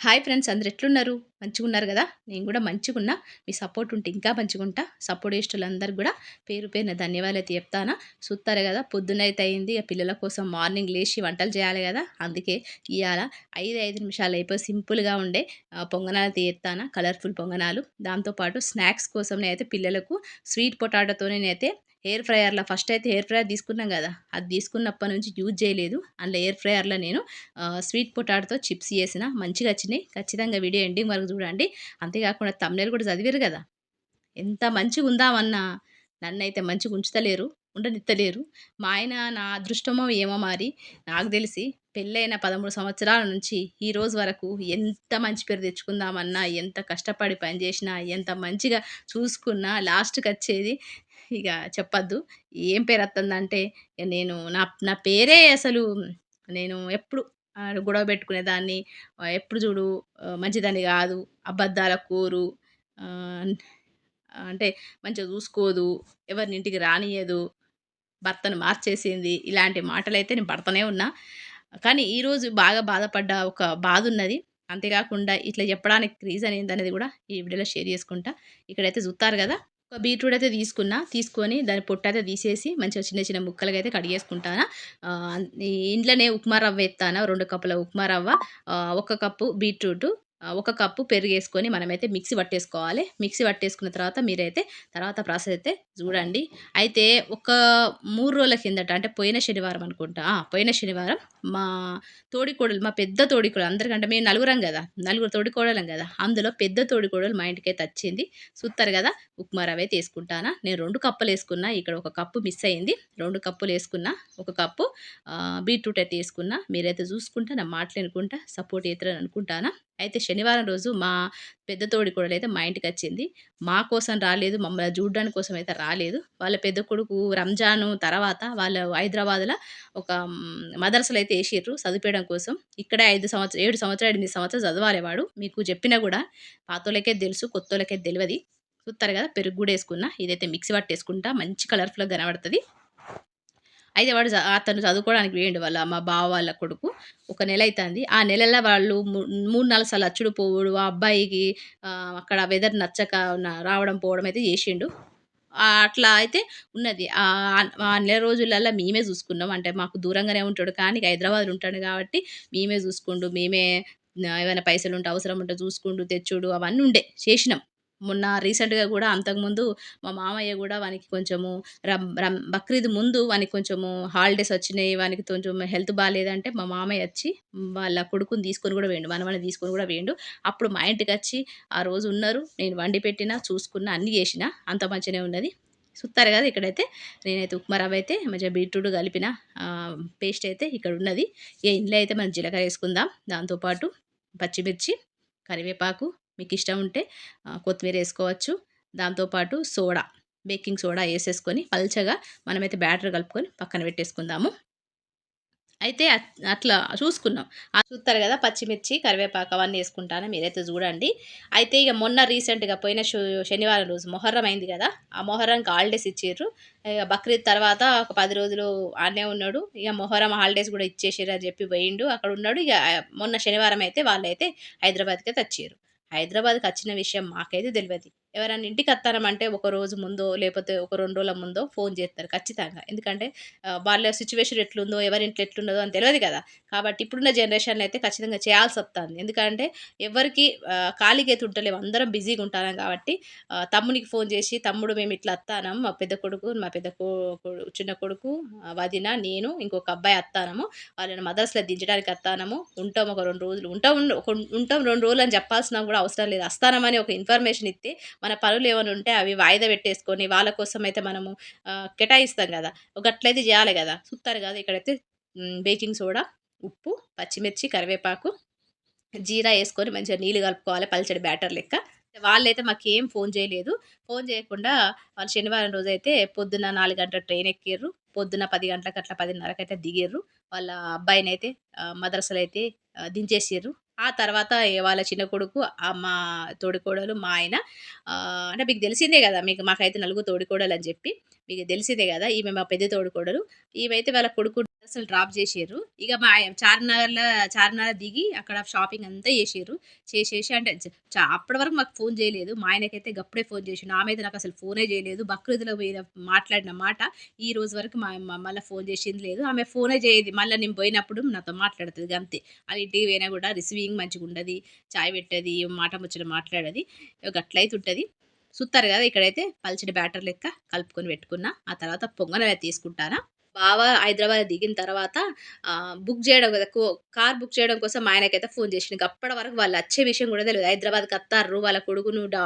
Hi friends అందరు ఎట్లున్నారు? మంచిగా ఉన్నారు కదా? నేను కూడా మంచిగున్నా. మీ సపోర్ట్ ఉంటే ఇంకా మంచిగుంటా. సపోర్ట్ కూడా పేరు పేరున ధన్యవాదాలు అయితే చెప్తానా. చూస్తారు కదా పొద్దునైతే అయింది. ఆ పిల్లల కోసం మార్నింగ్ లేచి వంటలు చేయాలి కదా. అందుకే ఇవాళ ఐదు ఐదు నిమిషాలు అయిపోయి సింపుల్గా ఉండే పొంగనాలు తీస్తానా కలర్ఫుల్ పొంగనాలు. దాంతోపాటు స్నాక్స్ కోసం అయితే పిల్లలకు స్వీట్ పొటాటోతో నేనైతే హెయిర్ ఫ్రైయర్లో ఫస్ట్ అయితే హెయిర్ ఫ్రయర్ తీసుకున్నాం కదా అది తీసుకున్నప్పటి నుంచి యూజ్ చేయలేదు. అందులో ఎయిర్ ఫ్రైయర్లో నేను స్వీట్ పొటాటోతో చిప్స్ చేసిన మంచిగా వచ్చినాయి. ఖచ్చితంగా వీడియో ఎండింగ్ వరకు చూడండి. అంతేకాకుండా తమ్నేలు కూడా చదివారు కదా. ఎంత మంచిగా ఉందామన్నా నన్నైతే మంచిగా ఉంచుతలేరు ఉండనిత్తలేరు. మా ఆయన నా అదృష్టమో ఏమో మరి నాకు తెలిసి పెళ్ళైన పదమూడు సంవత్సరాల నుంచి ఈ రోజు వరకు ఎంత మంచి పేరు తెచ్చుకుందామన్నా ఎంత కష్టపడి పని చేసినా ఎంత మంచిగా చూసుకున్నా లాస్ట్కి వచ్చేది ఇక చెప్పద్దు. ఏం పేరు వస్తుందంటే నేను నా నా పేరే అసలు నేను ఎప్పుడు గొడవ పెట్టుకునేదాన్ని ఎప్పుడు చూడు మంచిదని కాదు అబద్ధాల కోరు అంటే మంచిగా చూసుకోదు ఎవరిని ఇంటికి రానియదు భర్తను మార్చేసింది ఇలాంటి మాటలైతే నేను పడుతూనే ఉన్నా. కానీ ఈరోజు బాగా బాధపడ్డ ఒక బాధ ఉన్నది. అంతేకాకుండా ఇట్లా చెప్పడానికి రీజన్ ఏందనేది కూడా ఈ వీడియోలో షేర్ చేసుకుంటా. ఇక్కడైతే చూస్తారు కదా ఒక బీట్రూట్ అయితే తీసుకున్నా తీసుకొని దాని పొట్టు అయితే తీసేసి మంచిగా చిన్న చిన్న ముక్కలుగా అయితే కడిగేసుకుంటాను ఇంట్లోనే ఉప్మా రవ్వ ఎత్తాను రెండు కప్పుల ఉప్మా రవ్వ ఒక కప్పు బీట్రూట్ ఒక కప్పు పెరుగు వేసుకొని మనమైతే మిక్సీ పట్టేసుకోవాలి. మిక్సీ పట్టేసుకున్న తర్వాత మీరైతే తర్వాత ప్రాసెస్ అయితే చూడండి. అయితే ఒక మూడు రోజుల కిందట అంటే పోయిన శనివారం అనుకుంటా. పోయిన శనివారం మా తోడికోడలు మా పెద్ద తోడికోడలు అందరికంటే మేము నలుగురం కదా నలుగురు తోడికోడలం కదా అందులో పెద్ద తోడికోడలు మా ఇంటికైతే వచ్చింది. చూస్తారు కదా ఉప్మా రవ్వ అయితే వేసుకుంటానా. నేను రెండు కప్పులు వేసుకున్నా ఇక్కడ ఒక కప్పు మిస్ అయింది. రెండు కప్పులు వేసుకున్నా ఒక కప్పు బీట్రూట్ అయితే వేసుకున్నా. మీరైతే చూసుకుంటా నా మాట్లాడుకుంటా సపోర్ట్ అవుతారని అనుకుంటానా. అయితే శనివారం రోజు మా పెద్ద తోడి కూడా అయితే మా ఇంటికి వచ్చింది. మా కోసం రాలేదు మమ్మల్ని చూడడానికి కోసం అయితే రాలేదు. వాళ్ళ పెద్ద కొడుకు రంజాను తర్వాత వాళ్ళ హైదరాబాద్లో ఒక మదర్సలు అయితే వేసిర్రు చదివేయడం కోసం. ఇక్కడే ఐదు సంవత్సరం ఏడు సంవత్సరాలు ఎనిమిది సంవత్సరాలు చదవాలి వాడు. మీకు చెప్పినా కూడా పాతోళ్ళకే తెలుసు కొత్తోళ్ళకే తెలియదు చూస్తారు కదా పెరుగు కూడా వేసుకున్నా. ఇదైతే మిక్సీ పట్టేసుకుంటా మంచి కలర్ఫుల్గా కనబడుతుంది. అయితే వాడు అతను చదువుకోవడానికి వేయండి వాళ్ళ మా బావ వాళ్ళ కొడుకు. ఒక నెల అవుతుంది ఆ నెలలో వాళ్ళు మూ- మూడు నాలుగు సార్లు అచ్చుడు పోవుడు ఆ అబ్బాయికి అక్కడ వెదర్ నచ్చక రావడం పోవడం అయితే చేసిండు. అట్లా అయితే ఉన్నది. ఆ నెల రోజులలో మేమే చూసుకున్నాం. అంటే మాకు దూరంగానే ఉంటాడు కానీ హైదరాబాద్లో ఉంటాడు కాబట్టి మేమే చూసుకుంటూ మేమే ఏమైనా పైసలు ఉంటే అవసరం ఉంటే చూసుకుంటూ తెచ్చుడు అవన్నీ ఉండే చేసినాం. మొన్న రీసెంట్గా కూడా అంతకుముందు మా మామయ్య కూడా వానికి కొంచెము రం రం బక్రీద్ ముందు వానికి కొంచెము హాలిడేస్ వచ్చినాయి వానికి కొంచెం హెల్త్ బాగాలేదంటే మా మామయ్య వచ్చి వాళ్ళ కొడుకుని తీసుకొని కూడా వేయండు మనవని తీసుకొని కూడా వేయండు అప్పుడు మా ఇంటికి వచ్చి ఆ రోజు ఉన్నారు నేను వండి పెట్టిన చూసుకున్న అన్నీ చేసిన అంత మంచిగానే ఉన్నది. చూస్తారు కదా ఇక్కడైతే నేనైతే ఉప్మా రవ్వ అయితే మంచిగా బీట్రూట్ కలిపిన పేస్ట్ అయితే ఇక్కడ ఉన్నది. ఏ ఇంట్లో అయితే మనం జీలకర్ర వేసుకుందాం దాంతోపాటు పచ్చిమిర్చి కరివేపాకు మీకు ఇష్టం ఉంటే కొత్తిమీర వేసుకోవచ్చు దాంతోపాటు సోడా బేకింగ్ సోడా వేసేసుకొని పల్చగా మనమైతే బ్యాటర్ కలుపుకొని పక్కన పెట్టేసుకుందాము. అయితే అట్- అట్లా చూసుకున్నాం. ఆ చూస్తారు కదా పచ్చిమిర్చి కరివేపాకు అవన్నీ వేసుకుంటాను మీరైతే చూడండి. అయితే ఇక మొన్న రీసెంట్గా పోయిన శనివారం రోజు మొహర్రం అయింది కదా ఆ మొహర్రంకి హాలిడేస్ ఇచ్చారు ఇక బక్రీద్ తర్వాత ఒక పది రోజులు ఆనే ఉన్నాడు. ఇక మొహరం హాలిడేస్ కూడా ఇచ్చేసారు అని చెప్పి పోయిండు. అక్కడ ఉన్నాడు. ఇక మొన్న శనివారం అయితే వాళ్ళైతే హైదరాబాద్కి అయితే వచ్చారు. హైదరాబాద్కి వచ్చిన విషయం మాకైతే తెలియదు ఎవరైనా ఇంటికి వస్తారమంటే ఒక రోజు ముందో లేకపోతే ఒక రెండు రోజుల ముందో ఫోన్ చేస్తారు ఖచ్చితంగా. ఎందుకంటే వాళ్ళ సిచ్యువేషన్ ఎట్లుందో ఎవరి ఇంట్లో ఎట్లున్నదో అని తెలియదు కదా. కాబట్టి ఇప్పుడున్న జనరేషన్లో అయితే ఖచ్చితంగా చేయాల్సి వస్తుంది. ఎందుకంటే ఎవరికి ఖాళీగా అయితే ఉంటలేము అందరం బిజీగా ఉంటాం కాబట్టి తమ్మునికి ఫోన్ చేసి తమ్ముడు మేము ఇట్లా వస్తానం మా పెద్ద కొడుకు మా పెద్ద చిన్న కొడుకు వదిన నేను ఇంకొక అబ్బాయి వస్తానము వాళ్ళని మదర్స్లో దించడానికి వస్తానము ఉంటాం ఒక రెండు రోజులు. ఉంటాం ఉంటాం రెండు రోజులు అని చెప్పాల్సిన కూడా అవసరం లేదు. వస్తానమని ఒక ఇన్ఫర్మేషన్ ఇస్తే మన పనులు ఏమైనా ఉంటే అవి వాయిదా పెట్టేసుకొని వాళ్ళ కోసం అయితే మనము కేటాయిస్తాం కదా. ఒక అట్లయితే చేయాలి కదా. చూస్తారు కదా. ఇక్కడైతే బేకింగ్ సోడా ఉప్పు పచ్చిమిర్చి కరివేపాకు జీరా వేసుకొని మంచిగా నీళ్ళు కలుపుకోవాలి పల్చడి బ్యాటర్ లెక్క. వాళ్ళైతే మాకేం ఫోన్ చేయలేదు. ఫోన్ చేయకుండా వాళ్ళు శనివారం రోజు అయితే పొద్దున్న నాలుగు గంటల ట్రైన్ ఎక్కిర్రు. పొద్దున పది గంటలకు అట్లా పదిన్నరకు అయితే దిగిర్రు. వాళ్ళ అబ్బాయిని అయితే అయితే దించేసిర్రు. ఆ తర్వాత వాళ్ళ చిన్న కొడుకు ఆ మా తోడికోడలు మా ఆయన అంటే మీకు తెలిసిందే కదా మీకు మాకైతే నలుగురు తోడికోడలు అని చెప్పి. మీకు తెలిసిందే కదా ఈమె మా పెద్ద తోడుకోడలు ఈమెయితే వాళ్ళ కొడుకు అసలు డ్రాప్ చేసారు ఇక మా చార్మినార్లో చార్మినార్ దిగి అక్కడ షాపింగ్ అంతా చేసారు చేసేసి అంటే అప్పటి వరకు మాకు ఫోన్ చేయలేదు. మా ఆయనకైతే గప్పుడే ఫోన్ చేసిండు. ఆమె అయితే నాకు అసలు ఫోనే చేయలేదు. బక్రీద్లో పోయిన మాట్లాడిన మాట ఈ రోజు వరకు మా మళ్ళీ ఫోన్ చేసింది లేదు. ఆమె ఫోనే చేయదు. మళ్ళీ నేను పోయినప్పుడు నాతో మాట్లాడుతుంది అంతే అది ఇంటికి పోయినా కూడా రిసీవింగ్ మంచిగా ఉండదు చాయ్ పెట్టది మాట ముచ్చట మాట్లాడది. గట్లయితే ఉంటుంది చూస్తారు కదా ఇక్కడైతే పల్చడి బ్యాటర్ లెక్క కలుపుకొని పెట్టుకున్నా. ఆ తర్వాత పొంగనైతే తీసుకుంటానా. బావ హైదరాబాద్ దిగిన తర్వాత బుక్ చేయడం కదా కో- కార్ బుక్ చేయడం కోసం ఆయనకైతే ఫోన్ చేసిండు. అప్పటి వరకు వాళ్ళు వచ్చే విషయం కూడా తెలియదు. హైదరాబాద్కి వస్తారు వాళ్ళ కొడుకును డా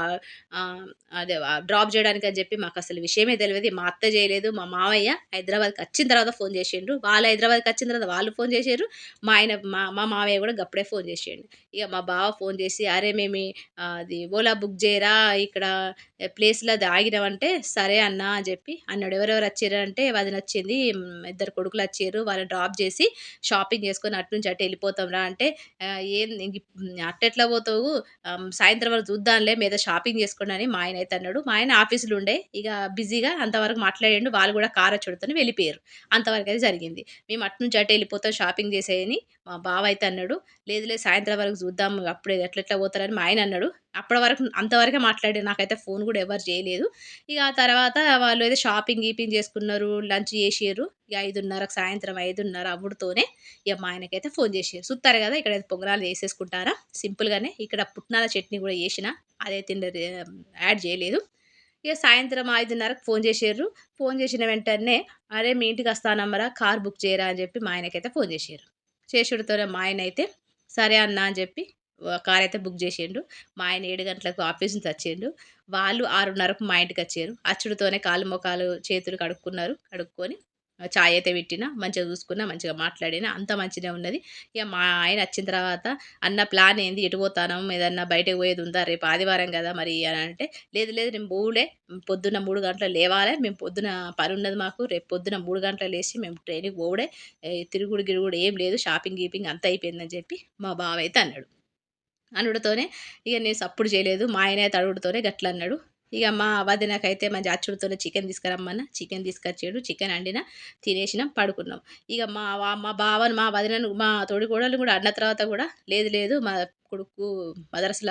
అదే డ్రాప్ చేయడానికి అని చెప్పి మాకు అసలు విషయమే తెలియదు. మా అత్త చేయలేదు మా మావయ్య హైదరాబాద్కి వచ్చిన తర్వాత ఫోన్ చేసిండ్రు వాళ్ళు హైదరాబాద్కి వచ్చిన తర్వాత వాళ్ళు ఫోన్ చేసారు మా ఆయన మా మా మావయ్య కూడా గప్పుడే ఫోన్ చేసిండు. ఇక మా బావ ఫోన్ చేసి అరే మేము అది ఓలా బుక్ చేయరా? ఇక్కడ ప్లేస్లో అది ఆగినామంటే సరే అన్నా అని చెప్పి అన్నాడు. ఎవరెవరు వచ్చారంటే అది నచ్చింది ఇద్దరు కొడుకులు వచ్చారు. వాళ్ళని డ్రాప్ చేసి షాపింగ్ చేసుకొని అటు నుంచి అటు వెళ్ళిపోతాం రా అంటే ఏం అట్టెట్లా పోతావు? సాయంత్రం వరకు చూద్దాంలే మీద షాపింగ్ చేసుకోండి అని మా ఆయన అయితే అన్నాడు. మా ఆయన ఆఫీసులు ఉండే ఇక బిజీగా అంతవరకు మాట్లాడండి. వాళ్ళు కూడా కార్ వచ్చుడుతోనే వెళ్ళిపోయారు. అంతవరకు అయితే జరిగింది. మేము అటు నుంచి అటు వెళ్ళిపోతాం షాపింగ్ చేసేయని మా బావ అయితే అన్నాడు లేదు లేదు సాయంత్రం వరకు చూద్దాం అప్పుడే ఎట్లెట్లా పోతారని మా ఆయన అన్నాడు. అప్పటి వరకు అంతవరకే మాట్లాడే నాకైతే ఫోన్ కూడా ఎవరు చేయలేదు. ఇక ఆ తర్వాత వాళ్ళు అయితే షాపింగ్ గీపింగ్ చేసుకున్నారు లంచ్ చేసారు ఇక ఐదున్నరకు సాయంత్రం ఐదున్నర అవ్వడుతోనే ఇక మా ఆయనకైతే ఫోన్ చేసారు చూస్తారు కదా ఇక్కడ పొంగనాలు వేసేసుకుంటారా సింపుల్గానే ఇక్కడ పుట్నాల చట్నీ కూడా చేసిన అదే తిండి యాడ్ చేయలేదు. ఇక సాయంత్రం ఐదున్నరకు ఫోన్ చేసారు ఫోన్ చేసిన వెంటనే అరే మీ ఇంటికి వస్తానమ్మరా కార్ బుక్ చేయరా? అని చెప్పి మా ఆయనకైతే ఫోన్ చేశారు శేషుడితోనే మా ఆయన అయితే సరే అన్న అని చెప్పి కార్ అయితే బుక్ చేసిండు. మా ఆయన ఏడు గంటలకు ఆఫీస్ నుంచి వచ్చిండు. వాళ్ళు ఆరున్నరకు మా ఇంటికి వచ్చారు. అచ్చుడితోనే కాలు మొఖాలు చేతులు కడుక్కున్నారు. కడుక్కొని ఛాయ్ చాయ్ అయితే పెట్టినా మంచిగా చూసుకున్నా మంచిగా మాట్లాడినా అంత మంచిగా ఉన్నది. ఇక మా ఆయన వచ్చిన తర్వాత అన్న ప్లాన్ ఏంది? ఎటు పోతానం? ఏదన్నా బయటకు పోయేది ఉందా? రేపు ఆదివారం కదా మరి అని అంటే లేదు లేదు నేను పోలే పొద్దున్న మూడు గంటలు లేవాలి. మేము పొద్దున పని ఉన్నది మాకు. రేపు పొద్దున మూడు గంటలు లేచి మేము ట్రైన్కి పోవడే. తిరుగుడు గిరుగుడు ఏం లేదు. షాపింగ్ గీపింగ్ అంతా అయిపోయిందని చెప్పి మా బావ అయితే అన్నాడు. అనుడితోనే ఇక నేను సప్పుడు చేయలేదు. మా ఆయన అయితే అడుగుడుతోనే గట్ల అన్నాడు. ఇక మా వదినకైతే మంచి అచ్చుడితోనే చికెన్ తీసుకురమ్మన్న. చికెన్ తీసుకొచ్చాడు. చికెన్ వండిన తినేసినాం పడుకున్నాం. ఇక మా మా బావను మా వదినను మా తోడి కోడలు కూడా అన్న తర్వాత కూడా లేదు లేదు. మా కొడుకు మదరసల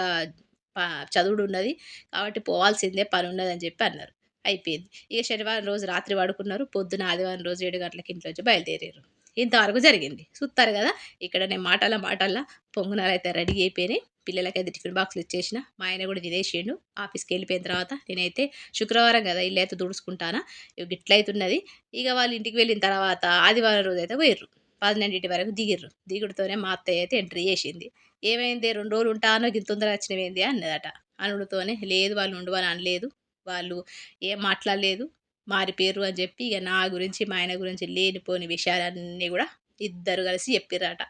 చదువుడు ఉన్నది. కాబట్టి పోవాల్సిందే పని ఉన్నది అని చెప్పి అన్నారు. అయిపోయింది. ఇక శనివారం రోజు రాత్రి పడుకున్నారు. పొద్దున ఆదివారం రోజు ఏడు గంటలకి ఇంట్లో వచ్చి బయలుదేరారు ఇంతవరకు జరిగింది. చూస్తారు కదా? ఇక్కడ నేను మాటల మాటల పొంగునాలు అయితే రెడీ అయిపోయినాయి పిల్లలకైతే టిఫిన్ బాక్స్లు ఇచ్చేసిన మా ఆయన కూడా తినేసిండు ఆఫీస్కి వెళ్ళిపోయిన తర్వాత నేనైతే శుక్రవారం కదా ఇల్లు అయితే తుడుచుకుంటానా ఇక గిట్లయితున్నది ఇక వాళ్ళు ఇంటికి వెళ్ళిన తర్వాత ఆదివారం రోజు అయితే పోయిర్రు. పదిన్నెండింటి వరకు దిగిర్రు. దిగుడుతోనే మా అత్తయ్య అయితే ఎంట్రీ చేసింది. ఏమైంది? రెండు రోజులు ఉంటానో? ఇంత తొందరగా వచ్చినవేంది? అన్నదట. అనుడుతోనే లేదు వాళ్ళు ఉండవని అనలేదు. వాళ్ళు ఏం మాట్లాడలేదు. మారిపోయారు అని చెప్పి ఇక నా గురించి మా ఆయన గురించి లేనిపోని విషయాలన్నీ కూడా ఇద్దరు కలిసి చెప్పిర్రట.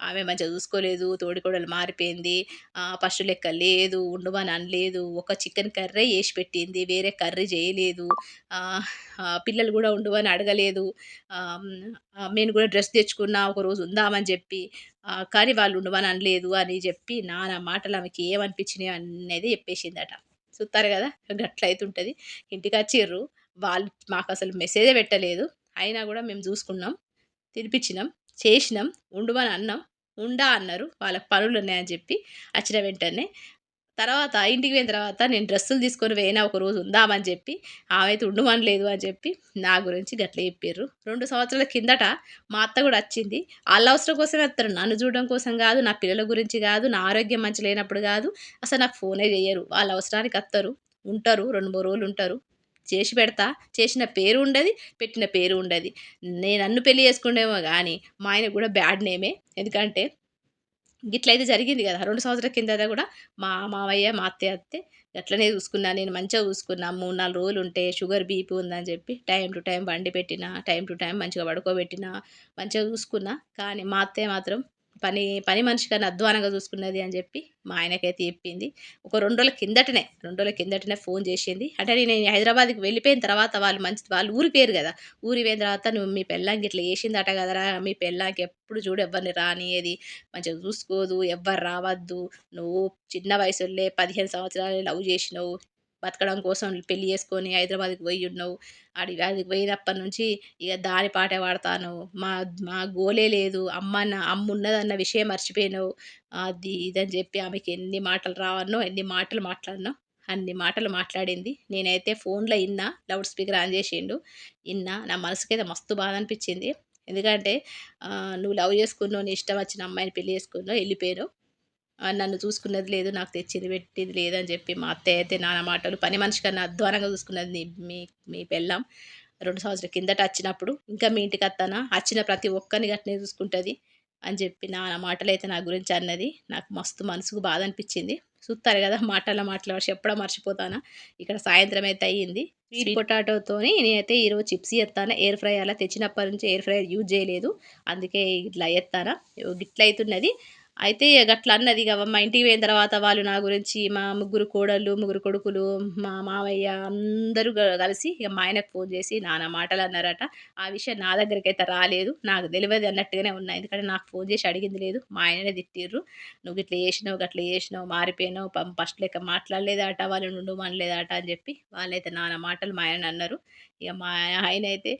ఆమె మంచిగా చూసుకోలేదు తోడికోడలు మారిపోయింది ఫస్ట్ లెక్క లేదు ఉండమని అనలేదు ఒక చికెన్ కర్రీ వేసి పెట్టింది వేరే కర్రీ చేయలేదు పిల్లలు కూడా ఉండమని అడగలేదు నేను కూడా డ్రెస్ తెచ్చుకున్నా ఒక రోజు ఉందామని చెప్పి కానీ వాళ్ళు ఉండమని అనలేదు అని చెప్పి నానా మాటలు ఆమెకి ఏమనిపించినాయి అనేది చెప్పేసిందట. చూస్తారు కదా గట్ల అవుతుంటుంది ఇంటికి వచ్చిర్రు వాళ్ళు మాకు అసలు మెసేజే పెట్టలేదు. అయినా కూడా మేము చూసుకున్నాం తినిపించినాం చేసినాం ఉండమని అన్నాం. ఉండా అన్నారు వాళ్ళకి పనులు ఉన్నాయని చెప్పి వచ్చిన వెంటనే. తర్వాత ఇంటికి పోయిన తర్వాత నేను డ్రెస్సులు తీసుకొని పోయినా ఒక రోజు ఉందామని చెప్పి ఆమె అయితే ఉండమని లేదు అని చెప్పి నా గురించి గట్ల చెప్పారు రెండు సంవత్సరాల కిందట మా అత్త కూడా వచ్చింది. వాళ్ళ అవసరం కోసమే వస్తారు. నన్ను చూడడం కోసం కాదు నా పిల్లల గురించి కాదు నా ఆరోగ్యం మంచి లేనప్పుడు కాదు. అసలు నాకు ఫోనే చేయరు వాళ్ళ అవసరానికి వస్తారు ఉంటారు రెండు మూడు రోజులు ఉంటారు. చేసి పెడతా. చేసిన పేరు ఉండదు పెట్టిన పేరు ఉండదు. నేను నన్ను పెళ్ళి చేసుకుండేమో కానీ మా ఆయన కూడా బ్యాడ్ నేమే. ఎందుకంటే గిట్లయితే జరిగింది కదా. రెండు సంవత్సరాల కింద కూడా మా మావయ్య మా అత్తయ్య అత్తే అట్లనే చూసుకున్నా. నేను మంచిగా చూసుకున్నా. మూడు నాలుగు రోజులు ఉంటే షుగర్ బీపీ ఉందని చెప్పి టైం టు టైం బండి పెట్టిన టైం టు టైం మంచిగా పడుకోబెట్టిన మంచిగా చూసుకున్నా. కానీ మా అత్తయ్య మాత్రం పని పని మనిషి కానీ అధ్వానంగా చూసుకున్నది అని చెప్పి మా ఆయనకైతే చెప్పింది. ఒక రెండు రోజుల కిందటనే రెండు రోజుల కిందటనే ఫోన్ చేసింది. అంటే నేను హైదరాబాద్కి వెళ్ళిపోయిన తర్వాత వాళ్ళు మంచి వాళ్ళు ఊరి పేరు కదా. ఊరి పోయిన తర్వాత నువ్వు మీ పెళ్ళాంకి ఇట్లా చేసిందట కదరా మీ పెళ్ళాంకి ఎప్పుడు చూడు ఎవరిని రానియది మంచిగా చూసుకోదు ఎవ్వరు రావద్దు నువ్వు చిన్న వయసులే పదిహేను సంవత్సరాలు లవ్ చేసినావు బతకడం కోసం పెళ్ళి చేసుకొని హైదరాబాద్కి పోయి ఉన్నావు. అడి అది పోయినప్పటి నుంచి ఇక దాని పాటే పాడతాను. మా మా గోలే లేదు. అమ్మ నా అమ్మ ఉన్నదన్న విషయం మర్చిపోయినావు. అది ఇదని చెప్పి ఆమెకి ఎన్ని మాటలు రావన్నో ఎన్ని మాటలు మాట్లాడినో అన్ని మాటలు మాట్లాడింది. నేనైతే ఫోన్లో ఇన్నా లౌడ్ స్పీకర్ ఆన్ చేసిండు. ఇన్నా నా మనసుకైతే మస్తు బాధ అనిపించింది. ఎందుకంటే నువ్వు లవ్ చేసుకున్నావు నీ ఇష్టం వచ్చిన అమ్మాయిని పెళ్ళి చేసుకున్నావు వెళ్ళిపోయావు నన్ను చూసుకున్నది లేదు నాకు తెచ్చింది పెట్టింది లేదని చెప్పి మా అత్తయ్య అయితే నాన్న మాటలు. పని మనిషి కన్నా అధ్వానంగా చూసుకున్నది మీ మీ పెళ్ళాం. రెండు సంవత్సరాల కిందట వచ్చినప్పుడు ఇంకా మీ ఇంటికి వస్తానా? వచ్చిన ప్రతి ఒక్కరిని గట్టినే చూసుకుంటుంది అని చెప్పి నా మాటలు అయితే నా గురించి అన్నది. నాకు మస్తు మనసుకు బాధ అనిపించింది. చూస్తారు కదా మాటల మాట్లాడి చెప్పడం మర్చిపోతానా? ఇక్కడ సాయంత్రం అయితే అయ్యింది. స్వీట్ పొటాటోతోని నేనైతే ఈరోజు చిప్స్ ఎత్తాను ఎయిర్ ఫ్రై అలా తెచ్చినప్పటి నుంచి ఎయిర్ ఫ్రైయర్ యూజ్ చేయలేదు. అందుకే ఇట్లా ఎత్తానా గిట్ల అవుతున్నది అయితే ఇక అట్లా అన్నది ఇక మా ఇంటికి పోయిన తర్వాత వాళ్ళు నా గురించి మా ముగ్గురు కోడళ్ళు ముగ్గురు కొడుకులు మా మావయ్య అందరూ కలిసి ఇక మా ఆయనకు ఫోన్ చేసి నానా మాటలు అన్నారట. ఆ విషయం నా దగ్గరికి అయితే రాలేదు. నాకు తెలియదు అన్నట్టుగానే ఉన్నాయి ఎందుకంటే నాకు ఫోన్ చేసి అడిగింది లేదు. మా ఆయననే తిట్టిర్రు. నువ్వు ఇట్లా చేసినావు అట్లా చేసినావు మారిపోయినావు ఫస్ట్ లెక్క మాట్లాడలేదట వాళ్ళు నుండు మనలేదట అని చెప్పి వాళ్ళైతే నానా మాటలు మా ఆయన అన్నారు. ఇక మా ఆయన అయితే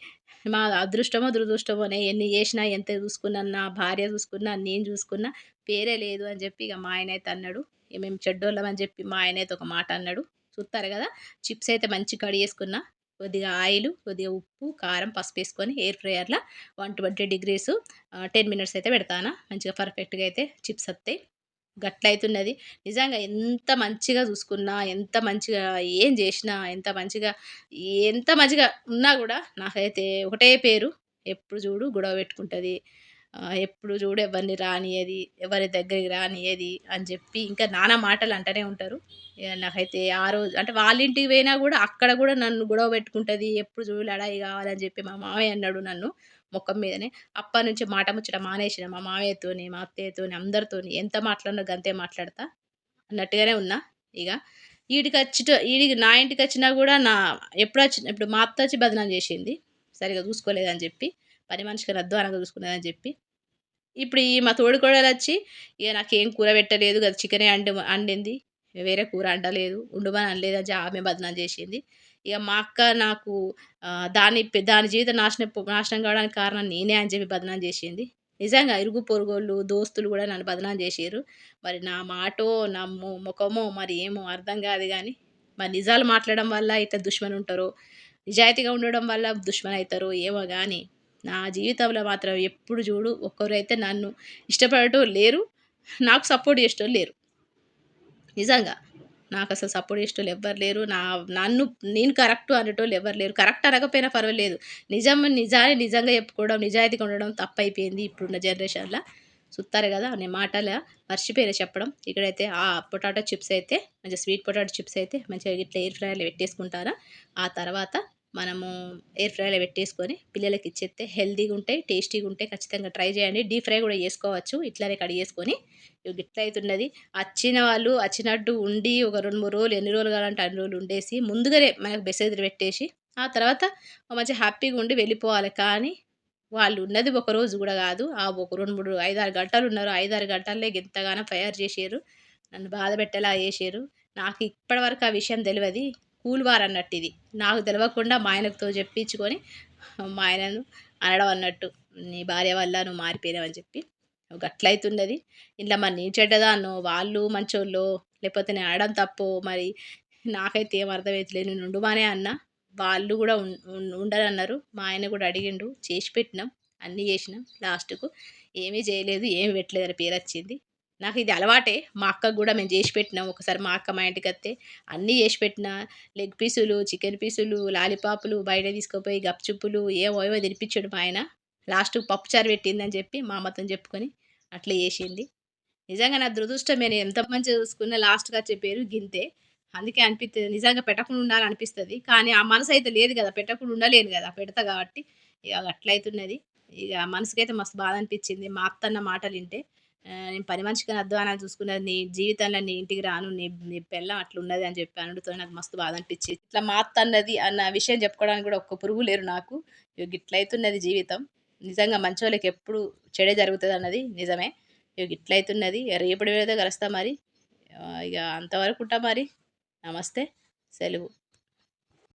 మా అదృష్టమో దురదృష్టమో ఎన్ని చేసినా ఎంత చూసుకున్నా నా భార్య చూసుకున్నా నేను చూసుకున్నా పేరే లేదు అని చెప్పి ఇక మా ఆయన అయితే అన్నాడు. ఇక మేము చెడ్డోళ్ళం అని చెప్పి మా ఆయన అయితే ఒక మాట అన్నాడు. చూస్తారు కదా చిప్స్ అయితే మంచి కడిగేసుకున్నా కొద్దిగా ఆయిల్ కొద్దిగా ఉప్పు కారం పసుపు వేసుకొని air ఫ్రయర్లో one twenty degrees ten minutes అయితే పెడతాను. మంచిగా పర్ఫెక్ట్గా అయితే చిప్స్ వస్తాయి గట్లయితున్నది. నిజంగా ఎంత మంచిగా చూసుకున్నా ఎంత మంచిగా ఏం చేసినా ఎంత మంచిగా ఎంత మంచిగా ఉన్నా కూడా నాకైతే ఒకటే పేరు ఎప్పుడు చూడు గొడవ పెట్టుకుంటుంది. ఎప్పుడు చూడు ఎవరిని రానియది ఎవరి దగ్గరికి రానియది అని చెప్పి ఇంకా నానా మాటలు అంటూనే ఉంటారు. నాకైతే ఆ రోజు అంటే వాళ్ళ ఇంటికి పోయినా కూడా అక్కడ కూడా నన్ను గొడవ పెట్టుకుంటుంది ఎప్పుడు చూడు లడాయి కావాలని చెప్పి మా మామయ్య అన్నాడు నన్ను. ముఖం మీదనే అప్పటి నుంచి మాట ముచ్చట మానేసిన మా మామయ్యతోని మా అత్తయ్యతోని అందరితోని ఎంత మాట్లాడినా గంతే మాట్లాడతా అన్నట్టుగానే ఉన్నా. ఇక ఈడికి వచ్చి ఈడికి నా ఇంటికి వచ్చినా కూడా నా ఎప్పుడు వచ్చి ఇప్పుడు మా అత్త వచ్చి బదనాం చేసింది. సరిగా చూసుకోలేదని చెప్పి పని మనిషికి అధ్వానంగా చూసుకునేదని చెప్పి. ఇప్పుడు ఈ మా తోడుకోడలు వచ్చి ఇక నాకేం కూర పెట్టలేదు కదా చికెనే అండి వండింది వేరే కూర అండలేదు ఉండమని అనలేదు అని చెప్పి ఆమె బదనాం చేసింది. ఇక మా అక్క నాకు దాని దాని జీవితం నాశనం నాశనం కావడానికి కారణం నేనే అని చెప్పి బదనాం చేసింది. నిజంగా ఇరుగు పొరుగోళ్ళు దోస్తులు కూడా నన్ను బదనాం చేసారు మరి నా మాటో నా ముఖమో మరి ఏమో అర్థం కాదు కానీ మరి నిజాలు మాట్లాడడం వల్ల ఇట్లా దుష్మన్ ఉంటారో నిజాయితీగా ఉండడం వల్ల దుష్మన్ అవుతారో ఏమో కానీ నా జీవితంలో మాత్రం ఎప్పుడు చూడు ఒక్కరైతే నన్ను ఇష్టపడటం లేరు నాకు సపోర్ట్ చేసేటోళ్ళు లేరు. నిజంగా. నాకు అసలు సపోర్ట్ చేసేటోళ్ళు ఎవ్వరు లేరు. నా నన్ను నేను కరెక్ట్ అనేటోళ్ళు ఎవరు లేరు. కరెక్ట్ అనకపోయినా పర్వాలేదు. నిజం నిజాన్ని నిజంగా చెప్పుకోవడం నిజాయితీగా ఉండడం తప్పైపోయింది ఇప్పుడున్న జనరేషన్లో. చూస్తారు కదా అనే మాటల మర్చిపోయిన చెప్పడం. ఇక్కడైతే ఆ పొటాటో చిప్స్ అయితే మంచిగా స్వీట్ పొటాటో చిప్స్ అయితే మంచిగా ఇట్లా ఎయిర్ ఫ్రైలో పెట్టేసుకుంటారా. ఆ తర్వాత మనము ఎయిర్ ఫ్రైలో పెట్టేసుకొని పిల్లలకి ఇచ్చేస్తే హెల్తీగా ఉంటాయి టేస్టీగా ఉంటాయి. ఖచ్చితంగా ట్రై చేయండి. డీప్ ఫ్రై కూడా చేసుకోవచ్చు. ఇట్లానే కడిగేసుకొని ఇవి ఇట్లా అవుతున్నది వచ్చిన వాళ్ళు వచ్చినట్టు ఉండి ఒక రెండు మూడు రోజులు ఎన్ని రోజులు కావాలంటే అన్ని రోజులు ఉండేసి ముందుగానే మనకు మెసేజ్ పెట్టేసి ఆ తర్వాత మంచి హ్యాపీగా ఉండి వెళ్ళిపోవాలి. కానీ వాళ్ళు ఉన్నది ఒక రోజు కూడా కాదు. ఆ ఒక రెండు మూడు ఐదారు గంటలు ఉన్నారు. ఐదారు గంటలే ఎంతగానో తయారు చేసారు నన్ను బాధ పెట్టేలా చేసారు నాకు ఇప్పటివరకు ఆ విషయం తెలియదు. కూలివారు అన్నట్టు ఇది నాకు తెలియకుండా మా ఆయనతో చెప్పించుకొని మా ఆయనను అనడం అన్నట్టు నీ భార్య వల్ల నువ్వు మారిపోయినావని చెప్పి. గట్లయితున్నది ఇంట్లో మరి నేను చెడ్డదాన్నో? వాళ్ళు మంచోళ్ళు? లేకపోతే నేను అనడం తప్పు? మరి నాకైతే ఏం అర్థమవుతలేదు నేను ఉండుమానే అన్నా. వాళ్ళు కూడా ఉం- ఉండరన్నారు. మా ఆయన కూడా అడిగిండు. చేసి పెట్టినాం. అన్నీ చేసినాం. లాస్ట్కు ఏమీ చేయలేదు. ఏమి పెట్టలేదు అని పేరు వచ్చింది నాకు ఇది అలవాటే. మా అక్కకు కూడా మేము చేసి పెట్టినాం. ఒకసారి మా అక్క మా ఇంటికి వస్తే అన్నీ చేసి పెట్టిన. లెగ్ పీసులు చికెన్ పీసులు లాలీపాపులు బయట తీసుకుపోయి గప్చుప్పులు ఏమో ఏవో తినిపించాడు మా ఆయన. లాస్ట్ పప్పుచారు పెట్టిందని చెప్పి మా అమ్మతో చెప్పుకొని అట్లా చేసింది. నిజంగా నా దురదృష్టం నేను ఎంత మంచిగా చూసుకున్నా లాస్ట్గా వచ్చే పేరు గింతే. అందుకే అనిపిస్తుంది నిజంగా పెట్టకుండా ఉండాలని అనిపిస్తుంది కానీ ఆ మనసు అయితే లేదు కదా. పెట్టకుండా ఉండలేను కదా. పెడతా కాబట్టి ఇక అట్లయితున్నది. ఇక మనసుకైతే మస్తు బాధ అనిపించింది. మా అత్తన్న మాటలు వింటే నేను పని మనిషిగా అధ్వానాన్ని చూసుకున్నది నీ జీవితంలో నీ ఇంటికి రాను నీ నీ పెళ్ళం అట్లా ఉన్నది అని చెప్పి అనుడితో నాకు మస్తు బాధ అనిపించింది. ఇట్లా మా అన్నది అన్న విషయం చెప్పుకోవడానికి కూడా ఒక్క పురుగు లేరు నాకు. ఇక ఇట్లయితున్నది జీవితం. నిజంగా మంచి వాళ్ళకి ఎప్పుడు చెడే జరుగుతుంది అన్నది నిజమే. ఇక ఇట్లయితున్నది రేపటి వేదో కలుస్తా మరి. ఇక అంతవరకు ఉంటా మరి. నమస్తే. సెలవు.